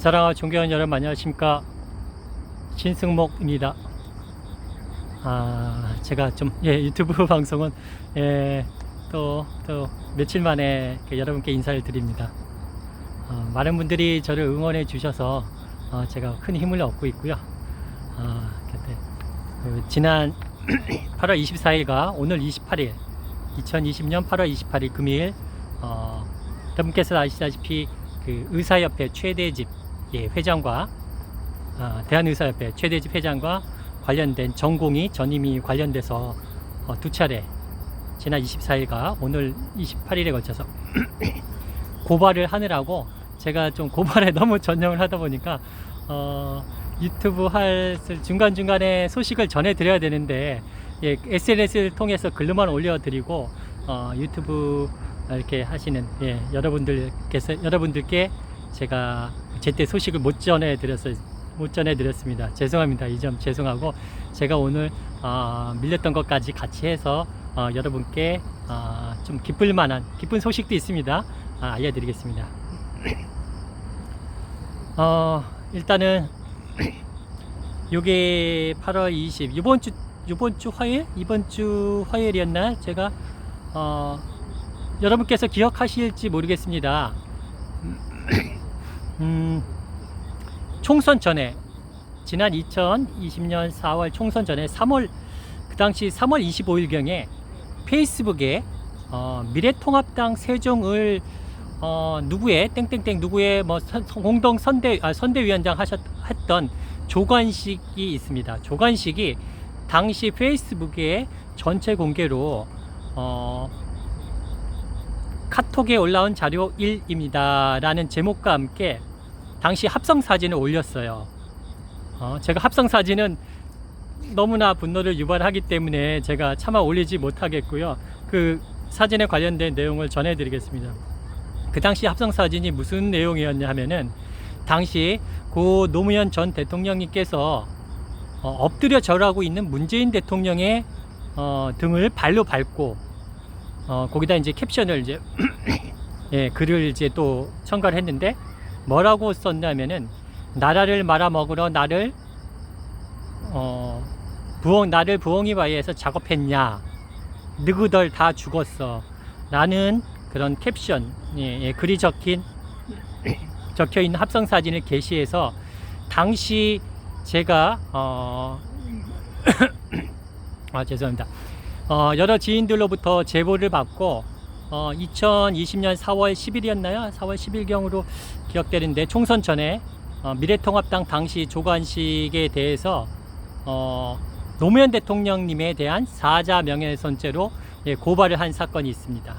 사랑하는 존경하는 여러분 안녕하십니까 신승목입니다. 아 제가 좀 예, 유튜브 방송은 예, 또, 또 며칠 만에 여러분께 인사를 드립니다. 어, 많은 분들이 저를 응원해 주셔서 어, 제가 큰 힘을 얻고 있고요. 아, 그 지난 8월 24일과 오늘 28일 2020년 8월 28일 금일 어, 여러분께서 아시다시피 그 의사협회 최대집 예, 회장과 아, 대한의사협회 최대집 회장과 관련된 전공이 전임이 관련돼서 어, 두 차례 지난 24일과 오늘 28일에 걸쳐서 고발을 하느라고 제가 좀 고발에 너무 전념을 하다 보니까 어, 유튜브 할 중간 중간에 소식을 전해드려야 되는데 예, SNS를 통해서 글로만 올려드리고 어, 유튜브 이렇게 하시는 예, 여러분들께서 여러분들께 제가 제때 소식을 못 전해드렸어요. 못 전해드렸습니다. 죄송합니다. 이 점 죄송하고 제가 오늘 어, 밀렸던 것까지 같이 해서 어, 여러분께 어, 좀 기쁠 만한 기쁜 소식도 있습니다. 아, 알려드리겠습니다. 어, 일단은 요게 8월 20 이번 주 이번 주 화요일 이번 주 화요일이었나 제가 어, 여러분께서 기억하실지 모르겠습니다. 음, 총선 전에 지난 2020년 4월 총선 전에 3월 그 당시 3월 25일 경에 페이스북에 어, 미래통합당 세종을 어, 누구의 땡땡땡 누구의 뭐 선- 공동 선대 아, 선대위원장 하셨 했던 조관식이 있습니다. 조관식이 당시 페이스북에 전체 공개로 어, 카톡에 올라온 자료 1입니다. 라는 제목과 함께 당시 합성 사진을 올렸어요. 어, 제가 합성 사진은 너무나 분노를 유발하기 때문에 제가 차마 올리지 못하겠고요. 그 사진에 관련된 내용을 전해드리겠습니다. 그 당시 합성 사진이 무슨 내용이었냐 하면은 당시 고 노무현 전 대통령님께서 어, 엎드려 절하고 있는 문재인 대통령의 어, 등을 발로 밟고 어, 거기다 이제 캡션을 이제 예, 글을 이제 또 첨가를 했는데 뭐라고 썼냐면은 나라를 말아먹으러 나를 어, 부엉 나를 부엉이 바위에서 작업했냐 느그덜 다 죽었어 라는 그런 캡션 예, 예, 글이 적힌 적혀 있는 합성 사진을 게시해서 당시 제가 어, 아 죄송합니다. 어, 여러 지인들로부터 제보를 받고 어, 2020년 4월 10일이었나요? 4월 10일경으로 기억되는데 총선 전에 어, 미래통합당 당시 조관식에 대해서 어, 노무현 대통령님에 대한 사자 명예훼손죄로 예, 고발을 한 사건이 있습니다.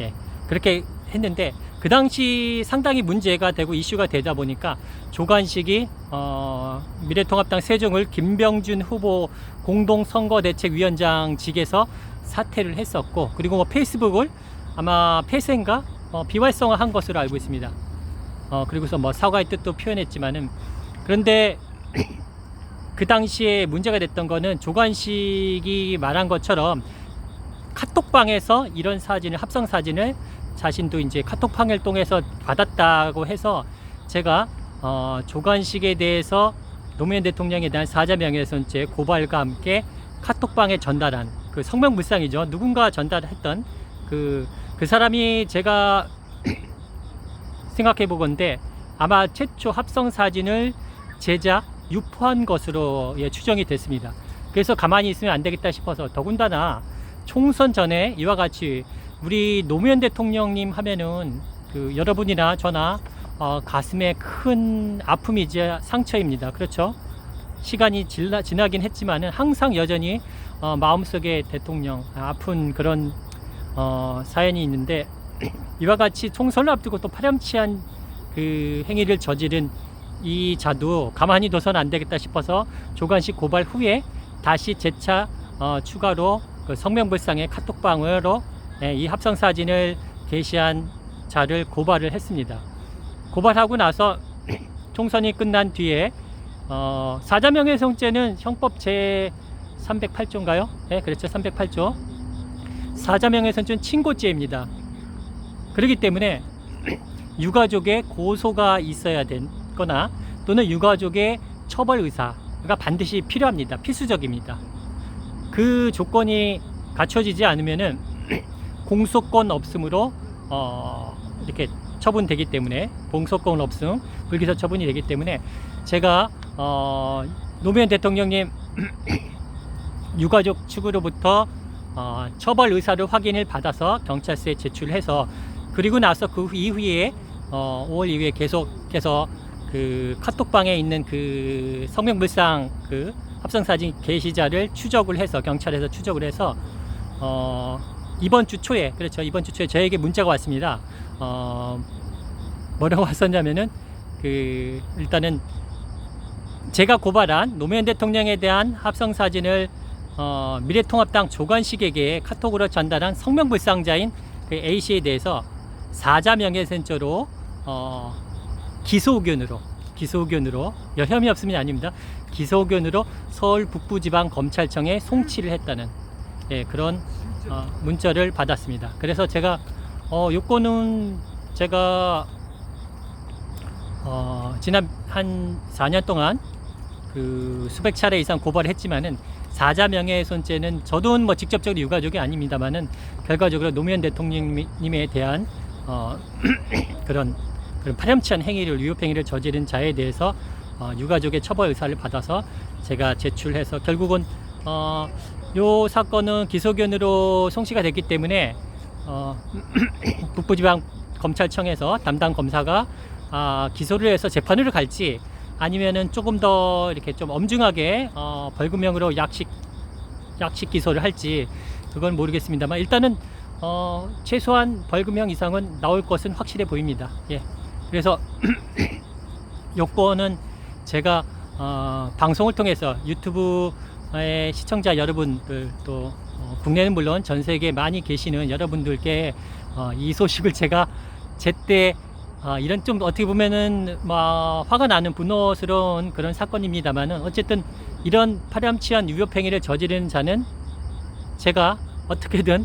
예, 그렇게 했는데 그 당시 상당히 문제가 되고 이슈가 되다 보니까 조관식이 어, 미래통합당 세종을 김병준 후보 공동선거대책위원장직에서 사퇴를 했었고 그리고 뭐 페이스북을 아마 폐쇄인가 어, 비활성화 한 것으로 알고 있습니다. 어, 그리고서 뭐 사과의 뜻도 표현했지만은 그런데 그 당시에 문제가 됐던 거는 조관식이 말한 것처럼 카톡방에서 이런 사진을 합성 사진을 자신도 이제 카톡방을 통해서 받았다고 해서 제가 어, 조관식에 대해서 노무현 대통령에 대한 사자 명예훼손죄 고발과 함께 카톡방에 전달한 그 성명불상이죠. 누군가 전달했던 그, 그 사람이 제가 생각해 보건데 아마 최초 합성 사진을 제작, 유포한 것으로 예, 추정이 됐습니다. 그래서 가만히 있으면 안 되겠다 싶어서 더군다나 총선 전에 이와 같이 우리 노무현 대통령님 하면은 그 여러분이나 저나 어, 가슴에 큰 아픔이지 상처입니다. 그렇죠? 시간이 질라, 지나긴 했지만은 항상 여전히 어, 마음속에 대통령 아픈 그런 어, 사연이 있는데 이와 같이 총선을 앞두고 또 파렴치한 그 행위를 저지른 이 자도 가만히 둬서는 안 되겠다 싶어서 조간식 고발 후에 다시 재차 어, 추가로 그 성명불상의 카톡방으로 예, 이 합성 사진을 게시한 자를 고발을 했습니다. 고발하고 나서 총선이 끝난 뒤에 어, 사자명예훼손죄는 형법 제 308조인가요? 네, 그렇죠. 308조. 사자명예훼손죄는 친고죄입니다. 그렇기 때문에 유가족의 고소가 있어야 된 있거나 또는 유가족의 처벌 의사가 반드시 필요합니다. 필수적입니다. 그 조건이 갖춰지지 않으면은 공소권 없음으로 어, 이렇게 처분되기 때문에 공소권 없음 불기소 처분이 되기 때문에 제가 어, 노무현 대통령님 유가족 측으로부터 어, 처벌 의사를 확인을 받아서 경찰서에 제출해서 그리고 나서 그 이후에 어, 5월 이후에 계속해서 그 카톡방에 있는 그 성명불상 그 합성사진 게시자를 추적을 해서 경찰에서 추적을 해서 어, 이번 주 초에 그렇죠 이번 주 초에 저에게 문자가 왔습니다. 어, 뭐라고 왔었냐면은 그 일단은 제가 고발한 노무현 대통령에 대한 합성 사진을 어, 미래통합당 조관식에게 카톡으로 전달한 성명불상자인 그 A 씨에 대해서 사자 명예훼손죄로 어, 기소 의견으로 기소 의견으로 혐의 없으면 아닙니다. 기소 의견으로 서울 북부지방검찰청에 송치를 했다는 예, 그런 어, 문자를 받았습니다. 그래서 제가 어, 요거는 제가 어, 지난 한 4년 동안 그 수백 차례 이상 고발을 했지만은 사자 명예훼손죄는 저도 뭐 직접적으로 유가족이 아닙니다만은 결과적으로 노무현 대통령님에 대한 어, 그런 그런 파렴치한 행위를 위협행위를 저지른 자에 대해서 어, 유가족의 처벌 의사를 받아서 제가 제출해서 결국은 어, 요 사건은 기소견으로 송치가 됐기 때문에 어, 북부지방 검찰청에서 담당 검사가 아, 기소를 해서 재판으로 갈지 아니면은 조금 더 이렇게 좀 엄중하게 어, 벌금형으로 약식 약식 기소를 할지 그건 모르겠습니다만 일단은 어, 최소한 벌금형 이상은 나올 것은 확실해 보입니다. 예. 그래서 요건은 제가 어, 방송을 통해서 유튜브의 시청자 여러분들 또 어, 국내는 물론 전 세계 많이 계시는 여러분들께 어, 이 소식을 제가 제때 아, 이런 좀 어떻게 보면은 뭐 화가 나는 분노스러운 그런 사건입니다만은 어쨌든 이런 파렴치한 위협행위를 저지르는 자는 제가 어떻게든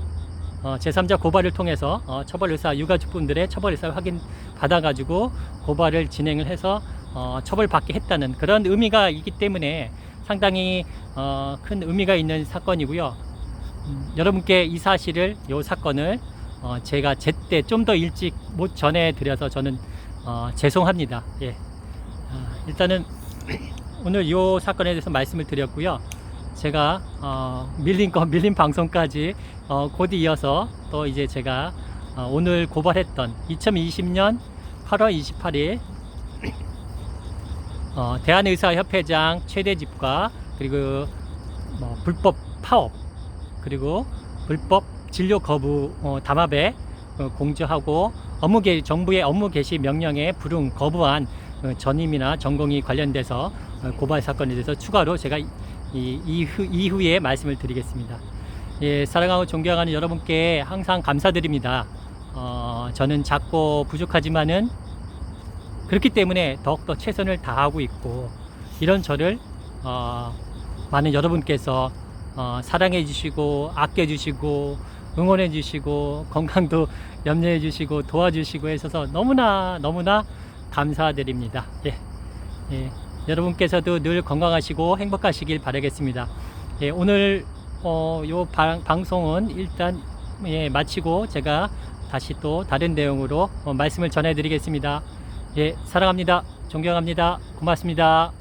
어, 제3자 고발을 통해서 어, 처벌 의사 유가족분들의 처벌 의사 확인 받아가지고 고발을 진행을 해서 어, 처벌받게 했다는 그런 의미가 있기 때문에 상당히 어, 큰 의미가 있는 사건이고요. 음, 여러분께 이 사실을 이 사건을 어, 제가 제때 좀 더 일찍 못 전해드려서 저는 어, 죄송합니다. 예. 아, 일단은 오늘 이 사건에 대해서 말씀을 드렸고요. 제가 어, 밀린 거 밀린 방송까지 어, 곧 이어서 또 이제 제가 어, 오늘 고발했던 2020년 8월 28일 어, 대한의사협회장 최대 집과 그리고 뭐 불법 파업 그리고 불법 진료 거부 어, 담합에 어, 공조하고 업무 개 정부의 업무 개시 명령에 불응 거부한 어, 전임이나 전공이 관련돼서 어, 고발 사건에 대해서 추가로 제가 이, 이후, 이후 에 말씀을 드리겠습니다. 예, 사랑하고 존경하는 여러분께 항상 감사드립니다. 어, 저는 작고 부족하지만은 그렇기 때문에 더욱더 최선을 다하고 있고 이런 저를 어, 많은 여러분께서 어, 사랑해 주시고 아껴 주시고 응원해 주시고 건강도 염려해 주시고 도와주시고 해서 너무나 너무나 감사드립니다. 예. 예. 여러분께서도 늘 건강하시고 행복하시길 바라겠습니다. 예, 오늘 어, 요 방, 방송은 일단 예, 마치고 제가 다시 또 다른 내용으로 어, 말씀을 전해드리겠습니다. 예, 사랑합니다. 존경합니다. 고맙습니다.